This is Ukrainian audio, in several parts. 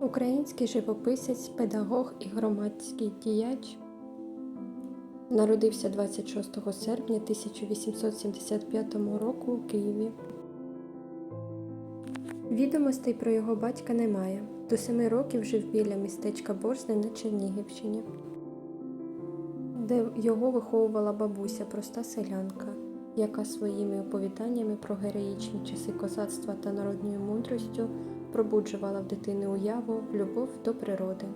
Український живописець, педагог і громадський діяч народився 26 серпня 1875 року у Києві. Відомостей про його батька немає. До семи років жив біля містечка Борзне на Чернігівщині, де його виховувала бабуся, проста селянка, яка своїми оповіданнями про героїчні часи козацтва та народною мудростю пробуджувала в дитини уяву, любов до природи.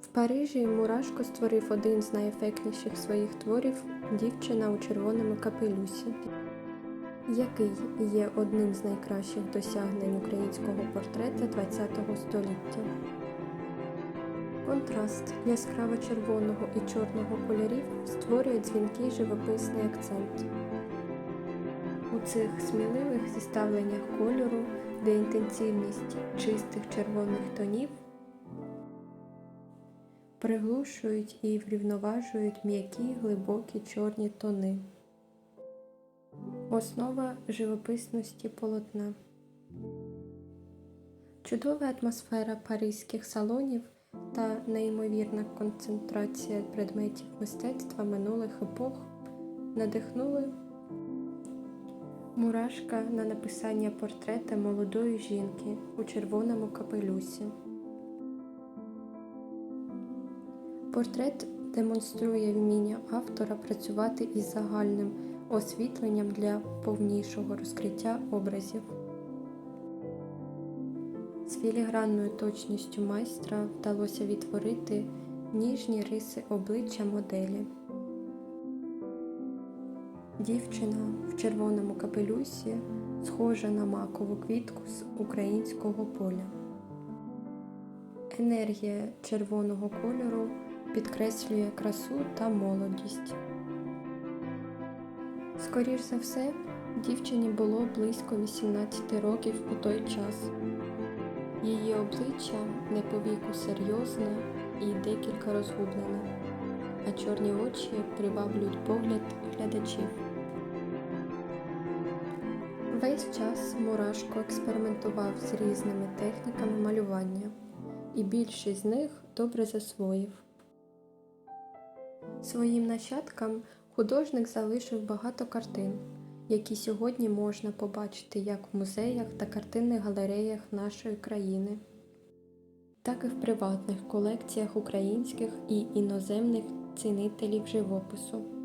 В Парижі Мурашко створив один з найефектніших своїх творів Дівчина у червоному капелюсі, який є одним з найкращих досягнень українського портрета ХХ століття. Контраст яскраво червоного і чорного кольорів створює дзвінкий живописний акцент. Цих сміливих зіставленнях кольору, де інтенсивність чистих червоних тонів приглушують і врівноважують м'які глибокі чорні тони. Основа живописності полотна. Чудова атмосфера паризьких салонів та неймовірна концентрація предметів мистецтва минулих епох надихнули Мурашка на написання портрета молодої жінки у червоному капелюсі. Портрет демонструє вміння автора працювати із загальним освітленням для повнішого розкриття образів. З філігранною точністю майстра вдалося відтворити ніжні риси обличчя моделі. Дівчина в червоному капелюсі схожа на макову квітку з українського поля. Енергія червоного кольору підкреслює красу та молодість. Скоріш за все, дівчині було близько 18 років у той час. Її обличчя не повіку серйозне і декілька розгублене, а чорні очі приваблюють погляд глядачів. Весь час Мурашко експериментував з різними техніками малювання, і більшість з них добре засвоїв. Своїм нащадкам художник залишив багато картин, які сьогодні можна побачити як в музеях та картинних галереях нашої країни, так і в приватних колекціях українських і іноземних цінителів живопису.